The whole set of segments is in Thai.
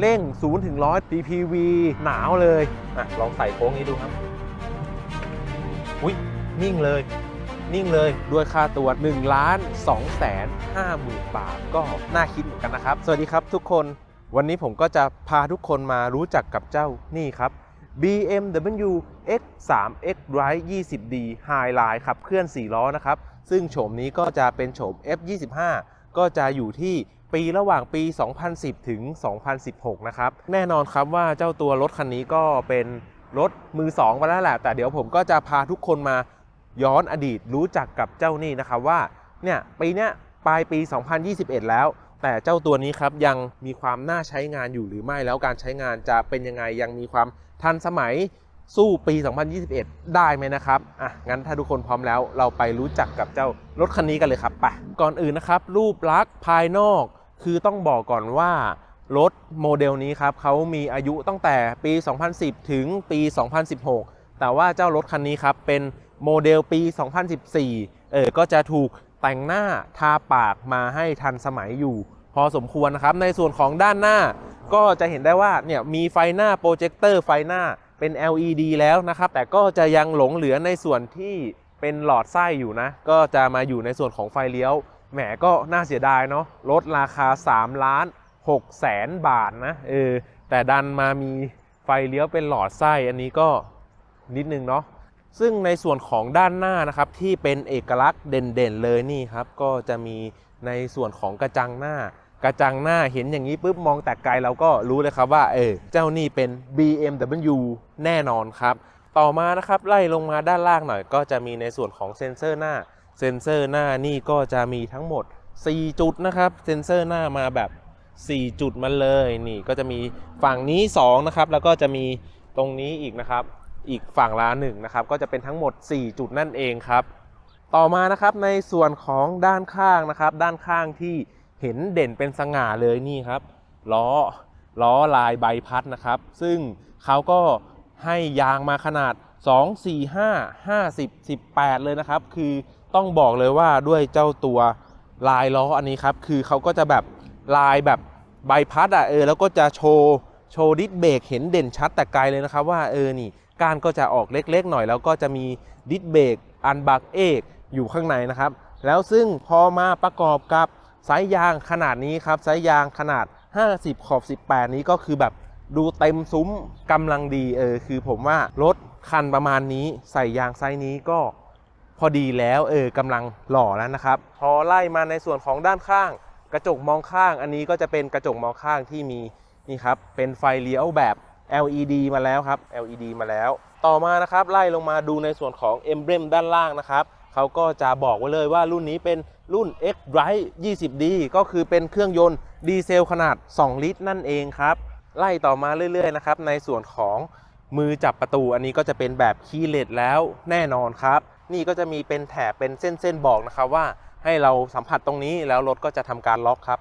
เร่ง0ถึง100 DPV หนาวเลยอะลองใส่โค้งนี้ดูครับ อุ้ยนิ่งเลย นิ่งเลยด้วยค่าตัว1ล้าน2แสน5หมื่นบาทก็น่าคิดเหมือนกันนะครับ สวัสดีครับทุกคนวันนี้ผมก็จะพาทุกคนมารู้จักกับเจ้านี่ครับ BMW X3 X Drive 20D Highline ขับเคลื่อน 4 ล้อนะครับ ซึ่งโฉมนี้ก็จะเป็นโฉม F25 ก็จะอยู่ที่ ปีระหว่างปี 2010 ถึง 2016 นะครับ แน่นอนครับว่าเจ้าตัวรถคันนี้ก็เป็นรถมือ2ไปแล้วแหละ แต่เดี๋ยวผมก็จะพาทุกคนมาย้อนอดีตรู้จักกับเจ้านี่นะครับว่าเนี่ยปีเนี้ยปลายปี 2021 แล้ว แต่เจ้าตัวนี้ครับยังมีความน่าใช้งานอยู่หรือไม่แล้วการใช้งานจะเป็นยังไงยังมีความทันสมัยสู้ปี 2021 ได้ไหมนะครับ อะ งั้นถ้าทุกคนพร้อมแล้ว เราไปรู้จักกับเจ้ารถคันนี้กันเลยครับ ไป ก่อนอื่นนะครับ รูปลักษณ์ภายนอก คือต้องบอกก่อนว่ารถโมเดลนี้ครับเขามีอายุตั้งแต่ปี 2010 ถึงปี 2016 แต่ว่าเจ้ารถคันนี้ครับเป็นโมเดลปี 2014 เออก็จะถูกแต่งหน้าทาปากมาให้ทันสมัยอยู่ พอสมควรนะครับ ในส่วนของด้านหน้า ก็จะเห็นได้ว่าเนี่ยมีไฟหน้าโปรเจคเตอร์ไฟหน้าเป็น LED แล้วนะครับ แต่ก็จะยังหลงเหลือในส่วนที่เป็นหลอดไส้อยู่นะ ก็จะมาอยู่ในส่วนของไฟเลี้ยว แหมก็น่าเสียดายเนาะลดราคา 3 ล้าน6แสนบาทนะเออแต่ดันมามีไฟเลี้ยวเป็นหลอดไส้อันนี้ก็นิดนึงเนาะซึ่งในส่วนของด้านหน้านะครับที่เป็นเอกลักษณ์เด่นๆเลยนี่ครับ ก็จะมีในส่วนของกระจังหน้ากระจังหน้าเห็นอย่างนี้ปุ๊บมองแต่ไกลเราก็รู้เลยครับว่าเออเจ้านี่เป็น BMW แน่นอนครับ ต่อมานะครับไล่ลงมาด้านล่างหน่อย ก็จะมีในส่วนของเซ็นเซอร์หน้า เซ็นเซอร์หน้านี่ก็จะมีทั้งหมด 4 จุดนะครับ เซ็นเซอร์หน้ามาแบบ 4 จุดมาเลยนี่ก็จะมีฝั่งนี้ 2 นะครับ แล้วก็จะมีตรงนี้อีกนะครับ อีกฝั่งละหนึ่งนะครับ ก็จะเป็นทั้งหมด 4 จุดนั่นเองครับ ต่อมานะครับในส่วนของด้านข้างนะครับ ด้านข้างที่เห็นเด่นเป็นสง่าเลยนี่ครับล้อล้อลายใบพัดนะครับ ซึ่งเขาก็ให้ยางมาขนาด 2 4 5 50 18 เลยนะครับ คือ ต้องบอกเลยว่าด้วยเจ้าตัวลายล้ออันนี้ครับ คือเขาก็จะแบบลายแบบใบพัดอะเออแล้วก็จะโชว์โชว์ดิสเบรกเห็นเด่นชัดแต่ไกลเลยนะครับ ว่าเออนี่ก้านก็จะออกเล็กๆหน่อย แล้วก็จะมีดิสเบรกอันบักเอกอยู่ข้างในนะครับ แล้วซึ่งพอมาประกอบกับไซส์ยางขนาดนี้ครับไซส์ยางขนาด 50 ขอบ 18 นี้ก็คือแบบดูเต็มซุ้มกำลังดีเออคือผมว่ารถคันประมาณนี้ใส่ยางไซส์นี้ก็ พอดีแล้วเออกำลังหล่อแล้วนะครับพอไล่มาในส่วนของด้านข้าง กระจกมองข้าง อันนี้ก็จะเป็นกระจกมองข้างที่มีนี่ครับเป็นไฟเลี้ยวแบบ LED มาแล้วครับ LED มาแล้ว ต่อมานะครับไล่ลงมาดูในส่วนของ e m b l e m ด้านล่างนะครับเขาก็จะบอกไว้เลยว่ารุ่นนี้เป็นรุ่น X Drive 20D ก็คือเป็นเครื่องยนต์ดีเซลขนาด 2 ลิตรนั่นเองครับไล่ต่อมาเรื่อยๆนะครับในส่วนของมือจับประตูอันนี้ก็จะเป็นแบบคีย์เลสแล้วแน่นอนครับ นี่ก็จะมีเป็นแถบเป็นเส้นๆบอกนะครับว่าให้เราสัมผัสตรงนี้แล้วรถก็จะทำการล็อกครับ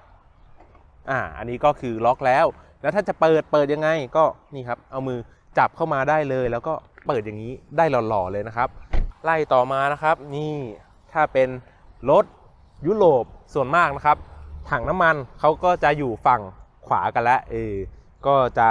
อ่า อันนี้ก็คือล็อกแล้ว แล้วถ้าจะเปิดเปิดยังไงก็นี่ครับ เอามือจับเข้ามาได้เลย แล้วก็เปิดอย่างนี้ได้หล่อๆเลยนะครับ ไล่ต่อมานะครับ นี่ถ้าเป็นรถยุโรปส่วนมากนะครับ ถังน้ำมันเขาก็จะอยู่ฝั่งขวากันแล้วเออก็จะ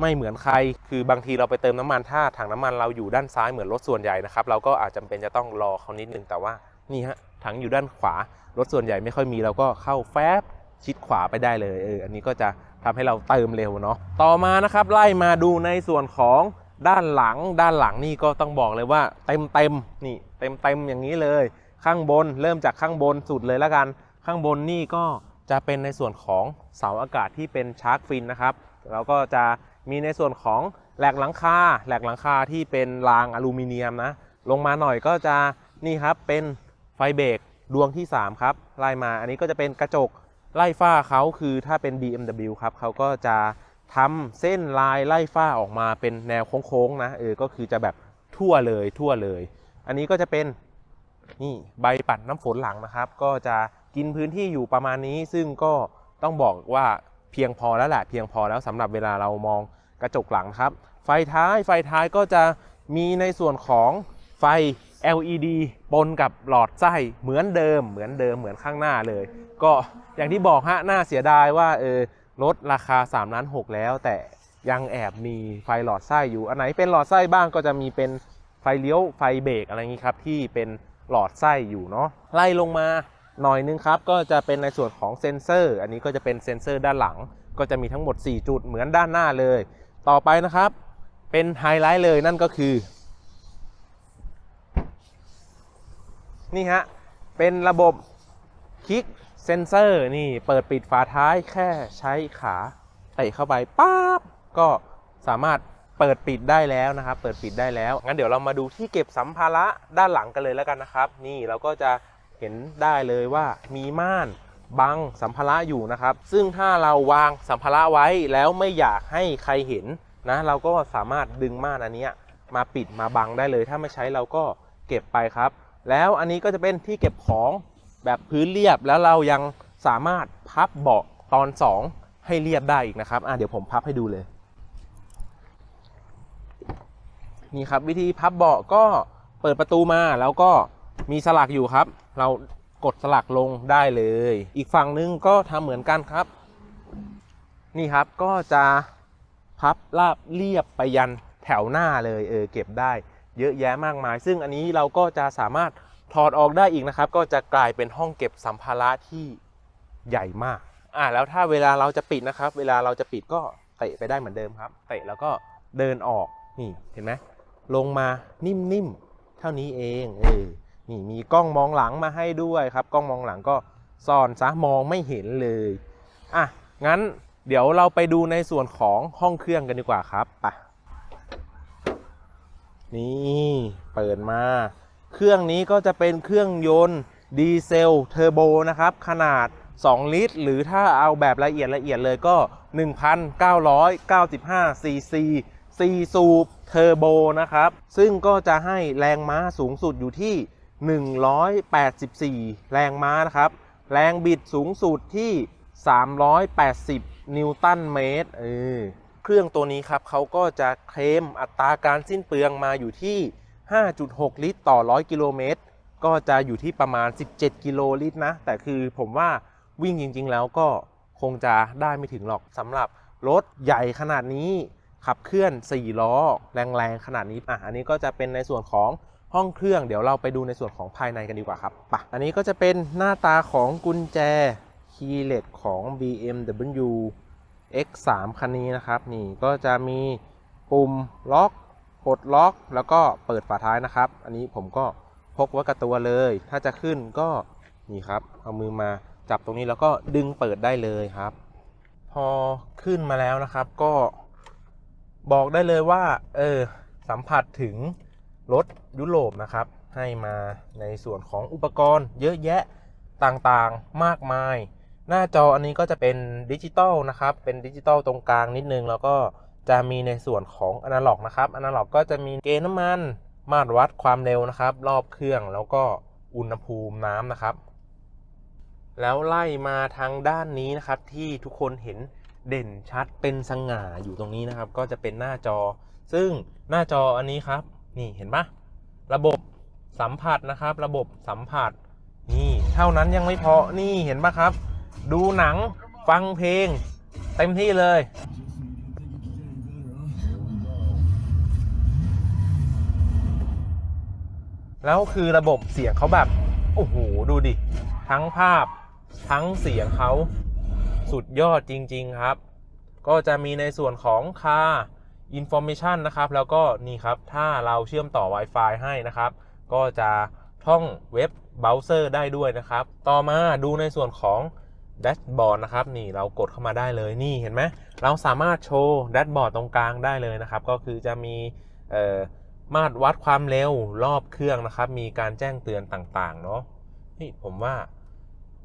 ไม่เหมือนใคร คือบางทีเราไปเติมน้ำมันถ้าถังน้ำมันเราอยู่ด้านซ้ายเหมือนรถส่วนใหญ่นะครับ เราก็อาจจำเป็นจะต้องรอเขานิดนึงแต่ว่านี่ฮะถังอยู่ด้านขวารถส่วนใหญ่ไม่ค่อยมีเราก็เข้าแฟบชิดขวาไปได้เลยเอออันนี้ก็จะทำให้เราเติมเร็วเนาะต่อมานะครับไล่มาดูในส่วนของด้านหลัง ด้านหลังนี่ก็ต้องบอกเลยว่าเต็มเต็มนี่เต็มเต็มอย่างนี้เลย ข้างบนเริ่มจากข้างบนสุดเลยแล้วกัน ข้างบนนี่ก็จะเป็นในส่วนของเสาอากาศที่เป็นชาร์กฟินนะครับแล้วก็จะ มีในส่วนของแหลกหลังคาแหลกหลังคาที่เป็นรางอลูมิเนียมนะ ลงมาหน่อยก็จะนี่ครับเป็นไฟเบรกดวงที่ 3 ครับ ไล่มาอันนี้ก็จะเป็นกระจกไล่ฝ้าเขาคือถ้าเป็น BMW ครับเขาก็จะทำเส้นลายไล่ฝ้าออกมาเป็นแนวโค้งๆนะเออก็คือจะแบบทั่วเลยทั่วเลย อันนี้ก็จะเป็นนี่ใบปัดน้ำฝนหลังนะครับ ก็จะกินพื้นที่อยู่ประมาณนี้ ซึ่งก็ต้องบอกว่า เพียงพอแล้วแหละเพียงพอแล้วสำหรับเวลาเรามองกระจกหลังครับ ไฟท้ายไฟท้ายก็จะมีในส่วนของไฟ LED ปนกับหลอดไส้เหมือนเดิม เหมือนเดิมเหมือนข้างหน้าเลย ก็อย่างที่บอกฮะน่าเสียดายว่าเออลดราคา3ล้าน6แล้ว แต่ยังแอบมีไฟหลอดไส้อยู่ อันไหนเป็นหลอดไส้บ้างก็จะมีเป็นไฟเลี้ยวไฟเบรกอะไรอย่างนี้ครับที่เป็นหลอดไส้อยู่เนาะไล่ลงมา หน่อยนึงครับก็จะเป็นในส่วนของเซ็นเซอร์ อันนี้ก็จะเป็นเซ็นเซอร์ด้านหลัง ก็จะมีทั้งหมด 4 จุดเหมือนด้านหน้าเลย ต่อไปนะครับ เป็นไฮไลท์เลยนั่นก็คือ นี่ฮะ เป็นระบบคลิกเซนเซอร์นี่เปิดปิดฝาท้ายแค่ใช้ขาเตะเข้าไปปั๊บก็สามารถเปิดปิดได้แล้วนะครับ เปิดปิดได้แล้ว งั้นเดี๋ยวเรามาดูที่เก็บสัมภาระด้านหลังกันเลยแล้วกันนะครับ นี่เราก็จะ ห็นได้เลยว่ามีม่านบังสัมภาระอยู่นะครับ ซึ่งถ้าเราวางสัมภาระไว้แล้วไม่อยากให้ใครเห็นนะเราก็สามารถดึงม่านอันนี้มาปิดมาบังได้เลย ถ้าไม่ใช้เราก็เก็บไปครับ แล้วอันนี้ก็จะเป็นที่เก็บของแบบพื้นเรียบแล้วเรายังสามารถพับเบาะตอน 2 ให้เรียบได้อีกนะครับอะเดี๋ยวผมพับให้ดูเลย นี่ครับวิธีพับเบาะก็เปิดประตูมาแล้วก็มีสลักอยู่ครับ เรากดสลักลงได้เลย อีกฝั่งนึงก็ทำเหมือนกันครับ นี่ครับก็จะพับราบเรียบไปยันแถวหน้าเลยเออเก็บได้ เยอะแยะมากมาย ซึ่งอันนี้เราก็จะสามารถถอดออกได้อีกนะครับ ก็จะกลายเป็นห้องเก็บสัมภาระที่ใหญ่มากอ่าแล้วถ้าเวลาเราจะปิดนะครับ เวลาเราจะปิดก็เตะไปได้เหมือนเดิมครับ เตะแล้วก็เดินออกนี่เห็นไหมลงมานิ่มๆเท่านี้เองเออ นี่มีกล้องมองหลังมาให้ด้วยครับกล้องมองหลังก็ซ่อนซะมองไม่เห็นเลยอะงั้นเดี๋ยวเราไปดูในส่วนของห้องเครื่องกันดีกว่าครับไปนี่เปิดมา เครื่องนี้ก็จะเป็นเครื่องยนต์ดีเซลเทอร์โบนะครับ ขนาด 2 ลิตร หรือถ้าเอาแบบละเอียดละเอียดเลยก็ 1,995 ซีซี4สูบเทอร์โบนะครับ ซึ่งก็จะให้แรงม้าสูงสุดอยู่ที่ 184 แรงม้านะครับ แรงบิดสูงสุดที่ 380 นิวตันเมตรเออเครื่องตัวนี้ครับเขาก็จะเคลมอัตราการสิ้นเปลืองมาอยู่ที่ 5.6 ลิตรต่อ 100 กิโลเมตร ก็จะอยู่ที่ประมาณ 17 กิโลลิตรนะ แต่คือผมว่าวิ่งจริง ๆ แล้วก็คงจะได้ไม่ถึงหรอกสำหรับรถใหญ่ขนาดนี้ขับเคลื่อน 4 ล้อ แรง ๆ ขนาดนี้อะอันนี้ก็จะเป็นในส่วนของ ห้องเครื่องเดี๋ยวเราไปดูในส่วนของภายในกันดีกว่าครับปะอันนี้ก็จะเป็นหน้าตาของกุญแจคีย์เลสของ BMW X3 คันนี้นะครับ นี่ก็จะมีปุ่มล็อกปลดล็อก แล้วก็เปิดฝาท้ายนะครับ อันนี้ผมก็พกไว้กับตัวเลย ถ้าจะขึ้นก็นี่ครับ เอามือมาจับตรงนี้แล้วก็ดึงเปิดได้เลยครับ พอขึ้นมาแล้วนะครับก็บอกได้เลยว่า เออ สัมผัสถึง รถยุโรปนะครับ ให้มาในส่วนของอุปกรณ์ เยอะแยะต่างๆมากมาย หน้าจออันนี้ก็จะเป็นดิจิตอลนะครับ เป็นดิจิตอลตรงกลางนิดนึง แล้วก็จะมีในส่วนของอนาล็อกนะครับอนาล็อกก็จะมีเกณฑ์น้ำมัน มาตรวัดความเร็วนะครับ รอบเครื่องแล้วก็อุณหภูมิน้ำนะครับ แล้วไล่มาทางด้านนี้นะครับ ที่ทุกคนเห็นเด่นชัดเป็นสง่าอยู่ตรงนี้นะครับ ก็จะเป็นหน้าจอ ซึ่งหน้าจออันนี้ครับ นี่เห็นปะระบบสัมผัสนะครับ ระบบสัมผัส นี่เท่านั้นยังไม่พอนี่เห็นปะครับ ดูหนังฟังเพลง เต็มที่เลยแล้วคือระบบเสียงเขาแบบ โอ้โห ดูดิ ทั้งภาพทั้งเสียงเขาสุดยอดจริง ๆ ครับ ก็จะมีในส่วนของคา Information นะครับ แล้วก็นี่ครับ ถ้าเราเชื่อมต่อ Wi-Fi ให้นะครับ ก็จะท่องเว็บเบราว์เซอร์ได้ด้วยนะครับ ต่อมาดูในส่วนของแดชบอร์ดนะครับ นี่เรากดเข้ามาได้เลยนี่เห็นไหมเราสามารถโชว์แดชบอร์ดตรงกลางได้เลยนะครับ ก็คือจะมีมาตรวัดความเร็วรอบเครื่องนะครับ มีการแจ้งเตือนต่างๆ เนาะนี่ผมว่า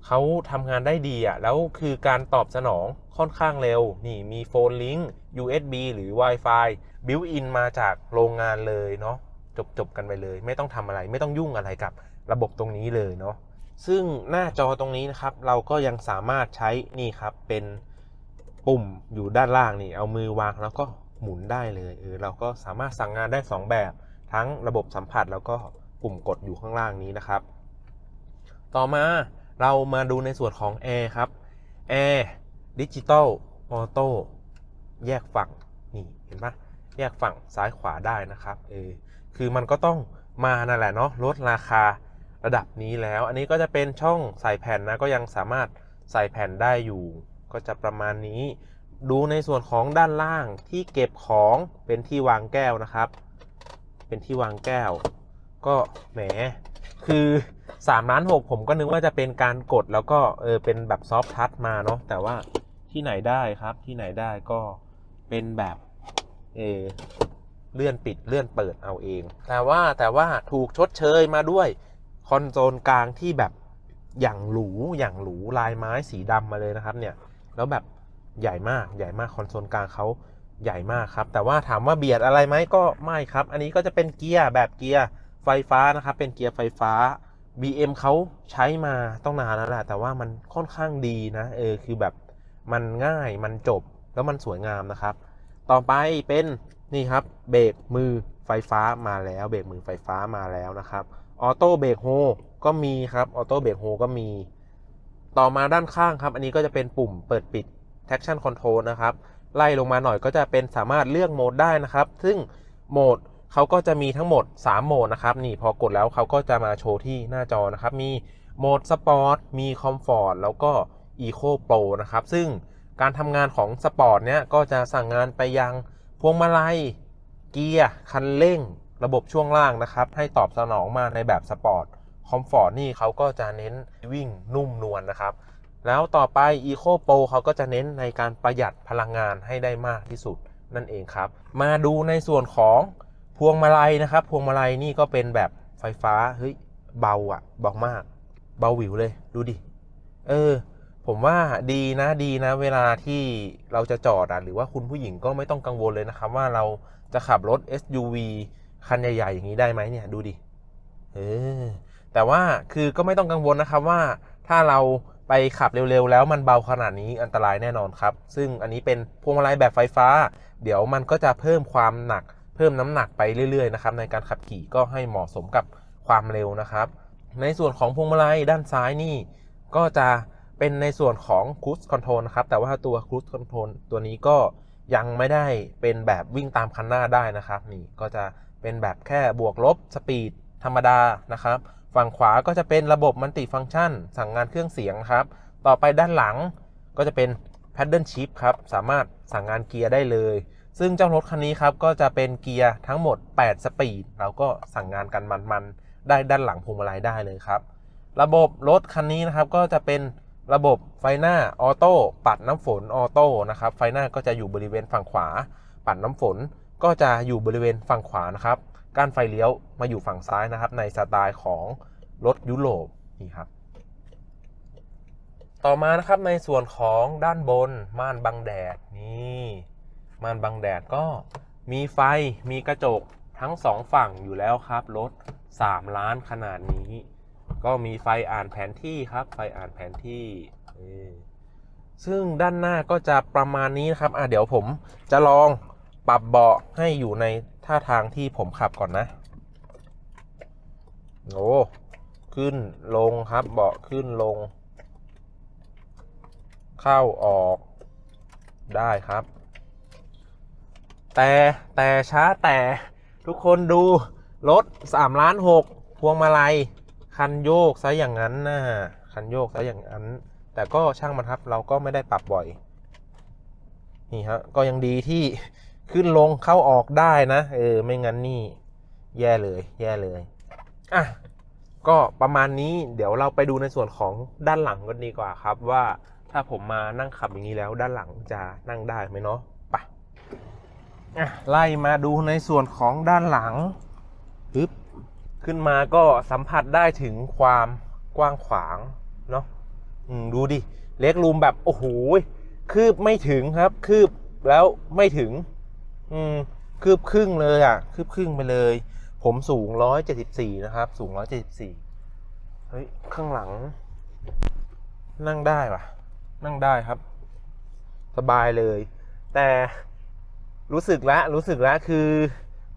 เขาทำงานได้ดีอะ่ะแล้วคือการตอบสนองค่อนข้างเร็ว นี่มีโฟนลิงก์ USB หรือ Wi-Fi บิวอินมาจากโรงงานเลยเนาะจบจบกันไปเลย ไม่ต้องทำอะไร ไม่ต้องยุ่งอะไรกับระบบตรงนี้เลยเนาะซึ่งหน้าจอตรงนี้นะครับ เราก็ยังสามารถใช้นี่ครับเป็นปุ่มอยู่ด้านล่างนี่เอามือวางแล้วก็หมุนได้เลยเออเราก็สามารถสั่งงานได้ 2 แบบ ทั้งระบบสัมผัสแล้วก็ปุ่มกดอยู่ข้างล่างนี้นะครับ ต่อมา เรามาดูในส่วนของแอร์ครับแอร์ดิจิตอลออโต้แยกฝั่งนี่เห็นปะแยกฝั่งซ้ายขวาได้นะครับเออคือมันก็ต้องมานั่นแหละเนาะลดราคาระดับนี้แล้ว อันนี้ก็จะเป็นช่องใส่แผ่นนะก็ยังสามารถใส่แผ่นได้อยู่ ก็จะประมาณนี้ ดูในส่วนของด้านล่างที่เก็บของเป็นที่วางแก้วนะครับ เป็นที่วางแก้ว ก็แหมคือ 3ล้าน6ผมก็นึกว่าจะเป็นการกดแล้วก็เออเป็นแบบซอฟทัชมาเนาะแต่ว่าที่ไหนได้ครับที่ไหนได้ก็เป็นแบบเออเลื่อนปิดเลื่อนเปิดเอาเอง แต่ว่าแต่ว่าถูกชดเชยมาด้วยคอนโซลกลางที่แบบอย่างหรูอย่างหรูลายไม้สีดำมาเลยนะครับเนี่ยแล้วแบบใหญ่มากใหญ่มากคอนโซลกลางเขาใหญ่มากครับ แต่ว่าถามว่าเบียดอะไรไหมก็ไม่ครับ อันนี้ก็จะเป็นเกียร์แบบเกียร์ไฟฟ้านะครับ เป็นเกียร์ไฟฟ้า BM เขาใช้มาต้องนานแล้วแหละแต่ว่ามันค่อนข้างดีนะเออคือแบบมันง่ายมันจบแล้วมันสวยงามนะครับ ต่อไปเป็นนี่ครับเบรกมือไฟฟ้ามาแล้วเบรกมือไฟฟ้ามาแล้วนะครับออโต้เบรกโฮก็มีครับออโต้เบรกโฮก็มี ต่อมาด้านข้างครับ อันนี้ก็จะเป็นปุ่มเปิดปิด traction control นะครับ ไล่ลงมาหน่อยก็จะเป็นสามารถเลือกโหมดได้นะครับ ซึ่งโหมด เขาก็จะมีทั้งหมด 3 โหมดนะครับ นี่พอกดแล้วเขาก็จะมาโชว์ที่หน้าจอนะครับ มีโหมดสปอร์ตมีคอมฟอร์ตแล้วก็อีโคโปรนะครับ ซึ่งการทำงานของสปอร์ตเนี้ยก็จะสั่งงานไปยังพวงมาลัย เกียร์ คันเร่ง ระบบช่วงล่างนะครับ ให้ตอบสนองมาในแบบสปอร์ตคอมฟอร์ตนี่เขาก็จะเน้นวิ่งนุ่มนวลนะครับ แล้วต่อไป Eco Pro เขาก็จะเน้นในการประหยัดพลังงานให้ได้มากที่สุดนั่นเองครับ มาดูในส่วนของ พวงมาลัยนะครับ พวงมาลัยนี่ก็เป็นแบบไฟฟ้าเฮ้ยเบาอะเบามาก เบาหวิวเลยดูดิเออ ผมว่าดีนะดีนะ เวลาที่เราจะจอดอะหรือว่าคุณผู้หญิงก็ไม่ต้องกังวลเลยนะครับ ว่าเราจะขับรถ SUV คันใหญ่ๆอย่างนี้ได้ไหมเนี่ย ดูดิเออแต่ว่าคือก็ไม่ต้องกังวลนะครับว่าถ้าเราไปขับเร็วๆ แล้วมันเบาขนาดนี้อันตรายแน่นอนครับ ซึ่งอันนี้เป็นพวงมาลัยแบบไฟฟ้า เดี๋ยวมันก็จะเพิ่มความหนัก พิ่มน้ำหนักไปเรื่อยๆนะครับในการขับขี่ก็ให้เหมาะสมกับความเร็วนะครับ ในส่วนของพวงมาลัยด้านซ้ายนี่ก็จะเป็นในส่วนของ Cruise Control นะครับแต่ว่าตัว Cruise Control ตัวนี้ก็ยังไม่ได้เป็นแบบวิ่งตามคันหน้าได้นะครับนี่ก็จะเป็นแบบแค่บวกลบสปีดธรรมดานะครับ ฝั่งขวาก็จะเป็นระบบมัลติฟัง c t ชัน สั่งงานเครื่องเสียงครับ ต่อไปด้านหลังก็จะเป็น Paddle Shift ครับ สามารถสั่งงานเกียร์ได้เลย ซึ่งเจ้ารถคันนี้ครับก็จะเป็นเกียร์ทั้งหมด 8 สปีดเราก็สั่งงานกันมันๆ ได้ด้านหลังพวงมาลัยได้เลยครับ ระบบรถคันนี้นะครับก็จะเป็นระบบไฟหน้าออโต้ปัดน้ำฝนออโต้นะครับไฟหน้าก็จะอยู่บริเวณฝั่งขวา ปัดน้ำฝนก็จะอยู่บริเวณฝั่งขวานะครับก้านไฟเลี้ยวมาอยู่ฝั่งซ้ายนะครับ ในสไตล์ของรถยุโรปนี่ครับต่อมานะครับในส่วนของด้านบนม่านบังแดดนี่ ม่านบังแดดก็มีไฟมีกระจกทั้งสองฝั่งอยู่แล้วครับ รถ 3 ล้านขนาดนี้ ก็มีไฟอ่านแผนที่ครับ ไฟอ่านแผนที่ ซึ่งด้านหน้าก็จะประมาณนี้นะครับ อะเดี๋ยวผมจะลองปรับเบาะให้อยู่ในท่าทางที่ผมขับก่อนนะ โอ้ ขึ้นลงครับ เบาะขึ้นลง เข้าออกได้ครับ แต่แต่ช้าแต่ทุกคนดูรถ3ล้าน6พวงมาลัย คันโยกซะอย่างนั้นนะคันโยกซะอย่างนั้น แต่ก็ช่างมันครับเราก็ไม่ได้ปรับบ่อย นี่ฮะก็ยังดีที่ขึ้นลงเข้าออกได้นะ เออ ไม่งั้นนี่แย่เลย แย่เลย อะ ก็ประมาณนี้เดี๋ยวเราไปดูในส่วนของด้านหลังกันดีกว่าครับว่าถ้าผมมานั่งขับอย่างนี้แล้วด้านหลังจะนั่งได้ไหมเนาะ อะไล่มาดูในส่วนของด้านหลังปึ๊บขึ้นมาก็สัมผัสได้ถึงความกว้างขวางเนาะดูดิ เล็กรูมแบบโอ้โหคืบไม่ถึงครับ คืบแล้วไม่ถึง อืมคืบครึ่งเลยอะ คืบครึ่งไปเลย ผมสูง174นะครับ สูง174เฮ้ย ข้างหลัง นั่งได้ปะนั่งได้ครับ สบายเลย แต่ รู้สึกแล้วรู้สึกแล้วคือ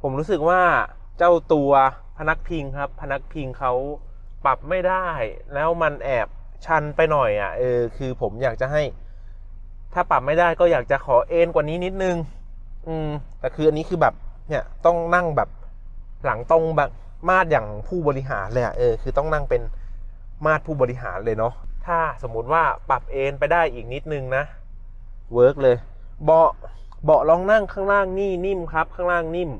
ผมรู้สึกว่าเจ้าตัวพนักพิงครับ พนักพิงเขาปรับไม่ได้ แล้วมันแอบชันไปหน่อยอะเออคือผมอยากจะให้ ถ้าปรับไม่ได้ก็อยากจะขอเอ็นกว่านี้นิดนึง อืมแต่คืออันนี้คือแบบเนี่ยต้องนั่งแบบหลังตรงแบบมาดอย่างผู้บริหารเลยอะเออคือต้องนั่งเป็นมาดผู้บริหารเลยเนาะถ้าสมมุติว่าปรับเอ็นไปได้อีกนิดนึงนะเวิร์กเลยเบาะ เบาะรองนั่งข้างล่างนี่นิ่มครับ ข้างล่างนิ่ม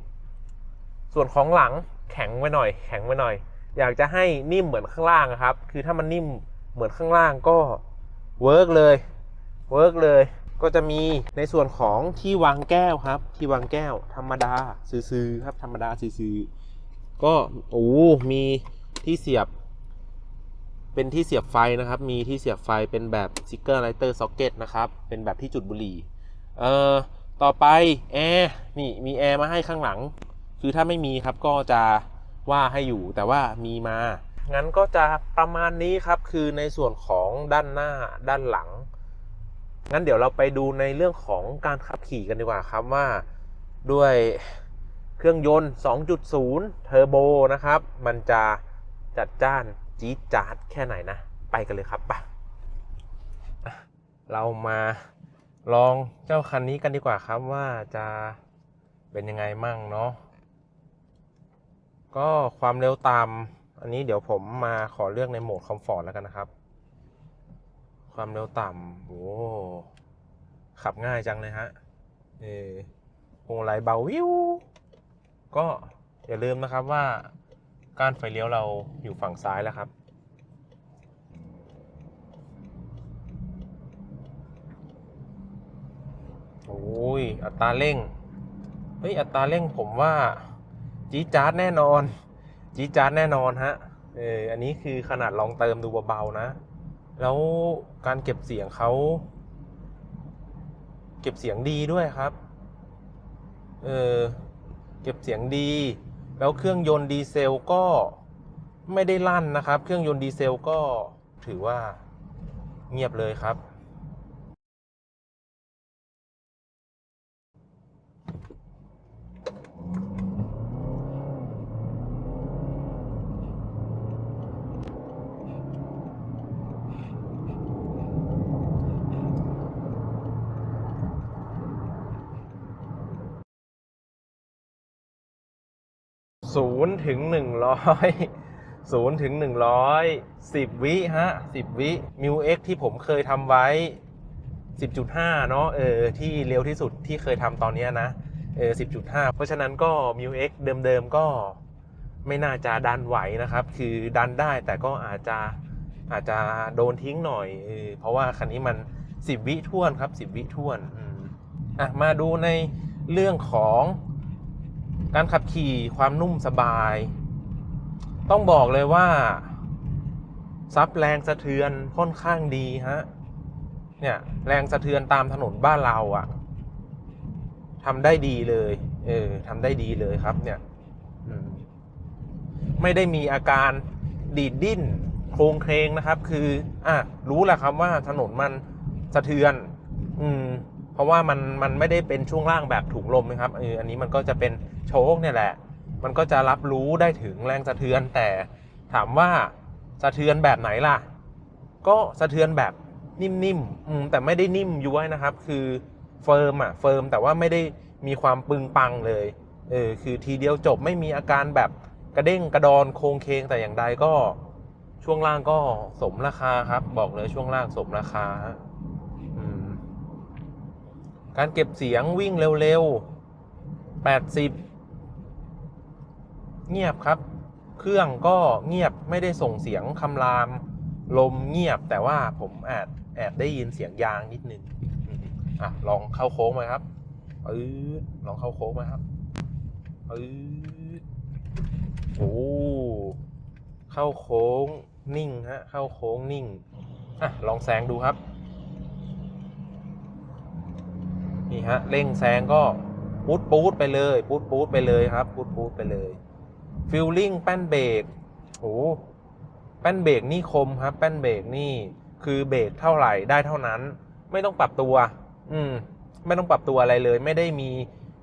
ส่วนของหลังแข็งไว้หน่อย แข็งไว้หน่อย อยากจะให้นิ่มเหมือนข้างล่างครับ คือถ้ามันนิ่มเหมือนข้างล่างก็เวิร์กเลยเวิร์กเลยก็จะมีในส่วนของที่วางแก้วครับ ที่วางแก้ว ธรรมดาซื้อๆครับ ธรรมดาซื้อๆก็โอ้มีที่เสียบ เป็นที่เสียบไฟนะครับ มีที่เสียบไฟเป็นแบบซิกเกอร์ไลเตอร์ซ็อกเก็ตนะครับ เป็นแบบที่จุดบุหรี่ เอ่อ ต่อไปแอร์นี่มีแอร์มาให้ข้างหลัง คือถ้าไม่มีครับก็จะว่าให้อยู่แต่ว่ามีมา งั้นก็จะประมาณนี้ครับ คือในส่วนของด้านหน้าด้านหลัง งั้นเดี๋ยวเราไปดูในเรื่องของการขับขี่กันดีกว่าครับว่าด้วยเครื่องยนต์ 2.0 เทอร์โบนะครับ มันจะจัดจ้านจี๊ดจ๊าดแค่ไหนนะ ไปกันเลยครับไปะเรามา ลองเจ้าคันนี้กันดีกว่าครับว่าจะเป็นยังไงมั่งเนาะก็ความเร็วต่ำอันนี้เดี๋ยวผมมาขอเลือกในโหมดคอมฟอร์ตแล้วกันนะครับ ความเร็วต่ำโอ้ขับง่ายจังเลยฮะเออพวงมาลัยเบาวิวก็อย่าลืมนะครับว่ากานไฟเลี้ยวเราอยู่ฝั่งซ้ายแล้วครับ โอ้ยอัตราเร่ง เฮ้ยอัตราเร่งผมว่าจี๊ดจ๊าดแน่นอน จี๊ดจ๊าดแน่นอนฮะ เอออันนี้คือขนาดลองเติมดูเบาๆนะ แล้วการเก็บเสียงเขาเก็บเสียงดีด้วยครับ เออเก็บเสียงดี แล้วเครื่องยนต์ดีเซลก็ไม่ได้ลั่นนะครับ เครื่องยนต์ดีเซลก็ถือว่าเงียบเลยครับ ศูนย์ถึงหนึ่งร้อยศูนย์ถึงหนึ่งร้อยสิบวิฮะสิบวิมิวเอ็กที่ผมเคยทำไว้สิบจุดห้าเนาะเออที่เร็วที่สุดที่เคยทำตอนนี้นะเออสิบจุดห้าเพราะฉะนั้นก็มิวเอ็กเดิมๆก็ไม่น่าจะดันไหวนะครับ คือดันได้แต่ก็อาจจะอาจจะโดนทิ้งหน่อยเออเพราะว่าคันนี้มันสิบวิท่วนครับสิบวิท่วนออะมาดูในเรื่องของ การขับขี่ความนุ่มสบาย ต้องบอกเลยว่า ซับแรงสะเทือนค่อนข้างดีฮะ เนี่ย แรงสะเทือนตามถนนบ้านเราอะทำได้ดีเลย เออทำได้ดีเลยครับ เนี่ยมไม่ได้มีอาการดีดดิ้น โครงเครงนะครับ คือ อะ รู้แหละครับว่าถนนมันสะเทือน อืม เพราะว่ามันมันไม่ได้เป็นช่วงล่างแบบถุงลมนะครับเอออันนี้มันก็จะเป็นโชคเนี่ยแหละ มันก็จะรับรู้ได้ถึงแรงสะเทือน แต่ถามว่าสะเทือนแบบไหนล่ะ ก็สะเทือนแบบนิ่มๆแต่ไม่ได้นิ่มย้วยนะครับ คือเฟิร์มอะเฟิร์มแต่ว่าไม่ได้มีความปึงปังเลยเออคือทีเดียวจบไม่มีอาการแบบกระเด้งกระดอนโครงเคงแต่อย่างใดก็ช่วงล่างก็สมราคาครับ บอกเลยช่วงล่างสมราคา การเก็บเสียงวิ่งเร็วๆ 80 เงียบครับ เครื่องก็เงียบไม่ได้ส่งเสียงคำราม ลมเงียบแต่ว่าผมแอบแอบได้ยินเสียงยางนิดนึงอะลองเข้าโค้งไหมครับปื๊ดลองเข้าโค้งไหมครับปื๊ดโอ้เข้าโค้งนิ่งฮะเข้าโค้งนิ่งอะลองแซงดูครับ นี่ฮะเร่งแซงก็ปูดปูดไปเลยปูดปูดไปเลยครับปูดปูดไปเลยฟิลลิ่งแป้นเบรกโอ้แป้นเบรกนี่คมครับแป้นเบรกนี่คือเบรกเท่าไหร่ได้เท่านั้น ไม่ต้องปรับตัว อืม ไม่ต้องปรับตัวอะไรเลย ไม่ได้มี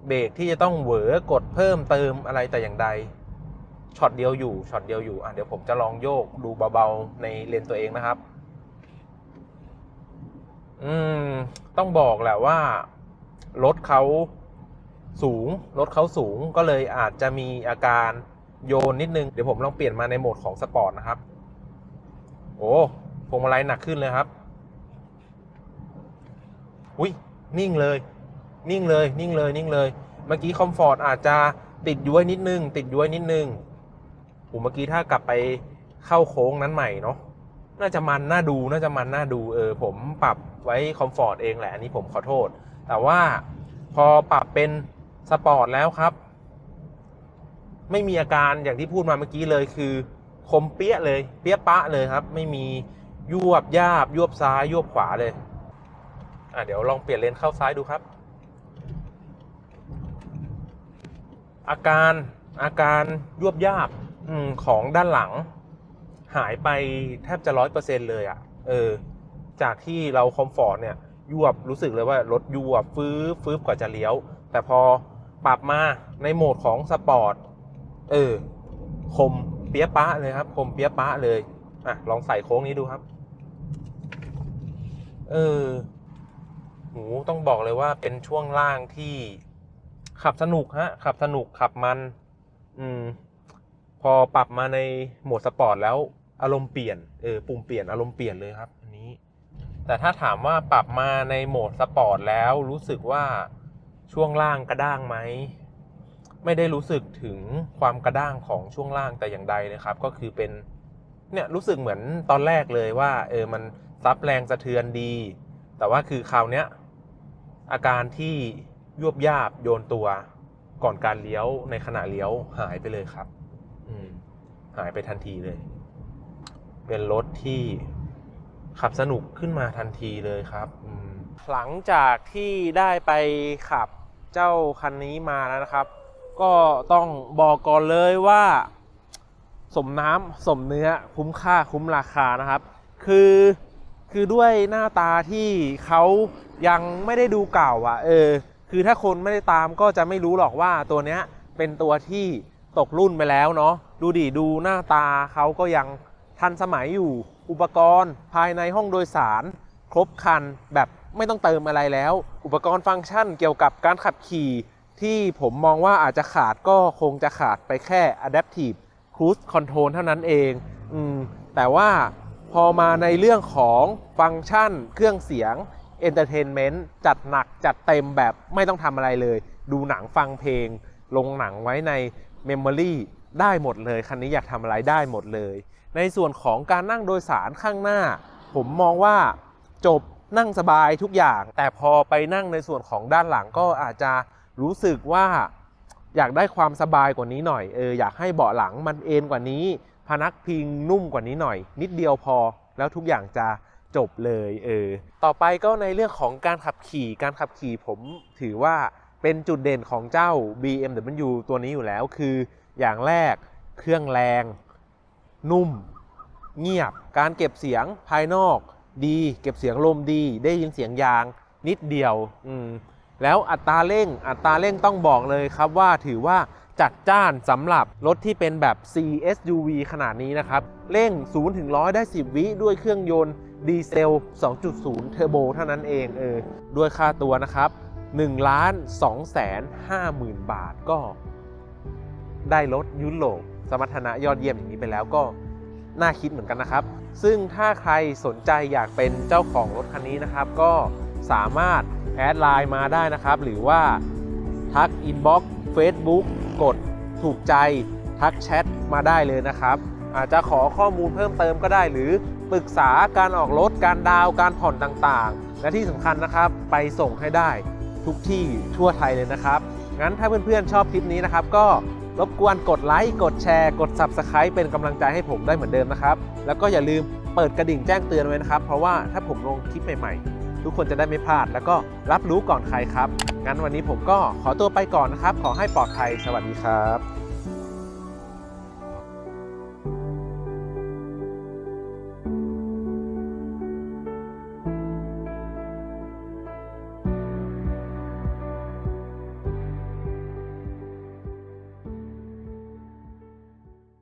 เบรกที่จะต้องเหวอกดเพิ่มเติมอะไรแต่อย่างใดช็อตเดียวอยู่ช็อตเดียวอยู่อะเดี๋ยวผมจะลองโยกดูเบาๆในเลนตัวเองนะครับ อืม ต้องบอกแหละว่า รถเขาสูง รถเขาสูงก็เลยอาจจะมีอาการโยนนิดนึง เดี๋ยวผมลองเปลี่ยนมาในโหมดของสปอร์ตนะครับ โอ้พวงมาลัยหนักขึ้นเลยครับ อุ้ยนิ่งเลย นิ่งเลย นิ่งเลย นิ่งเลย เมื่อกี้คอมฟอร์ตอาจจะติดย้วยนิดนึง ติดย้วยนิดนึงโอ้เมื่อกี้ถ้ากลับไปเข้าโค้งนั้นใหม่เนาะ น่าจะมันน่าดู น่าจะมันน่าดู เออ ผมปรับไว้คอมฟอร์ตเองแหละ อันนี้ผมขอโทษ แต่ว่าพอปรับเป็นสปอร์ตแล้วครับ ไม่มีอาการอย่างที่พูดมาเมื่อกี้เลยคือ คมเปี้ยเลย เปี้ยปะเลยครับ ไม่มียวบยาบยวบซ้ายยวบขวาเลย อะเดี๋ยวลองเปลี่ยนเลนเข้าซ้ายดูครับ อาการอาการยวบยาบอของด้านหลัง หายไปแทบจะร้อยเปอร์เซ็นเลยอะ่ะ เออ จากที่เราคอมฟอร์ตเนี่ย ยวบรู้สึกเลยว่ารถยวบฟื้บฟื้บกว่าจะเลี้ยว แต่พอปรับมาในโหมดของสปอร์ตเออคมเปียปะเลยครับ คมเปียปะเลยอะลองใส่โค้งนี้ดูครับ เออหูต้องบอกเลยว่าเป็นช่วงล่างที่ขับสนุกฮะ ขับสนุกขับมัน อืม พอปรับมาในโหมดสปอร์ตแล้วอารมณ์เปลี่ยน เออ ปุ่มเปลี่ยนอารมณ์เปลี่ยนเลยครับ แต่ถ้าถามว่าปรับมาในโหมดสปอร์ตแล้วรู้สึกว่าช่วงล่างกระด้างไหมไม่ได้รู้สึกถึงความกระด้างของช่วงล่างแต่อย่างใดนะครับ ก็คือเป็นเนี่ยรู้สึกเหมือนตอนแรกเลยว่าเออมันซับแรงสะเทือนดี แต่ว่าคือคราวเนี้ยอาการที่ยวบยาบโยนตัวก่อนการเลี้ยวในขณะเลี้ยวหายไปเลยครับ อืมหายไปทันทีเลย เป็นรถที่ ขับสนุกขึ้นมาทันทีเลยครับ หลังจากที่ได้ไปขับเจ้าคันนี้มาแล้วนะครับ ก็ต้องบอกก่อนเลยว่า สมน้ำสมเนื้อคุ้มค่าคุ้มราคานะครับ คือคือด้วยหน้าตาที่เขายังไม่ได้ดูเก่าอะ เออ คือถ้าคนไม่ได้ตามก็จะไม่รู้หรอกว่าตัวเนี้ยเป็นตัวที่ตกรุ่นไปแล้วเนาะ ดูดิ ดูหน้าตาเขาก็ยังทันสมัยอยู่ อุปกรณ์ภายในห้องโดยสาร ครบครันแบบไม่ต้องเติมอะไรแล้ว อุปกรณ์ฟังก์ชันเกี่ยวกับการขับขี่ ที่ผมมองว่าอาจจะขาดก็คงจะขาดไปแค่ adaptive cruise control เท่านั้นเองอืมแต่ว่าพอมาในเรื่องของฟังก์ชัน เครื่องเสียง entertainment จัดหนักจัดเต็มแบบไม่ต้องทำอะไรเลย ดูหนังฟังเพลง ลงหนังไว้ใน Memory ได้หมดเลย คันนี้อยากทำอะไรได้หมดเลย ในส่วนของการนั่งโดยสารข้างหน้า ผมมองว่าจบนั่งสบายทุกอย่าง แต่พอไปนั่งในส่วนของด้านหลังก็อาจจะรู้สึกว่าอยากได้ความสบายกว่านี้หน่อยเอออยากให้เบาะหลังมันเอนกว่านี้ พนักพิงนุ่มกว่านี้หน่อย นิดเดียวพอแล้วทุกอย่างจะจบเลยเออต่อไปก็ในเรื่องของการขับขี่การขับขี่ผมถือว่าเป็นจุดเด่นของเจ้า BMW ตัวนี้อยู่แล้วคืออย่างแรกเครื่องแรง นุ่ม เงียบ การเก็บเสียงภายนอกดี เก็บเสียงลมดี ได้ยินเสียงยางนิดเดียวอืมแล้วอัตราเร่ง อัตราเร่งต้องบอกเลยครับว่าถือว่าจัดจ้านสำหรับรถที่เป็นแบบ CSUV ขนาดนี้นะครับ เร่ง 0 ถึง 100 ได้ 10 วิด้วยเครื่องยนต์ดีเซล 2.0 เทอร์โบเท่านั้นเองเออด้วยค่าตัวนะครับ1ล้าน2แสน5หมื่นบาทก็ได้รถยุโรป สมรรถนะยอดเยี่ยมอย่างนี้ไปแล้วก็น่าคิดเหมือนกันนะครับ ซึ่งถ้าใครสนใจอยากเป็นเจ้าของรถคันนี้นะครับ ก็สามารถแอดไลน์มาได้นะครับ หรือว่าทักอินบ็อกซ์เฟซบุ๊กกดถูกใจทักแชทมาได้เลยนะครับ อาจจะขอข้อมูลเพิ่มเติมก็ได้ หรือปรึกษาการออกรถการดาวการผ่อนต่างๆ และที่สำคัญนะครับไปส่งให้ได้ทุกที่ทั่วไทยเลยนะครับ งั้นถ้าเพื่อนๆชอบคลิปนี้นะครับก็ รบกวนกดไลค์กดแชร์กด Subscribe เป็นกำลังใจให้ผมได้เหมือนเดิมนะครับ แล้วก็อย่าลืมเปิดกระดิ่งแจ้งเตือนไว้นะครับ เพราะว่าถ้าผมลงคลิปใหม่ๆ ทุกคนจะได้ไม่พลาด แล้วก็รับรู้ก่อนใครครับ งั้นวันนี้ผมก็ขอตัวไปก่อนนะครับ ขอให้ปลอดภัยสวัสดีครับ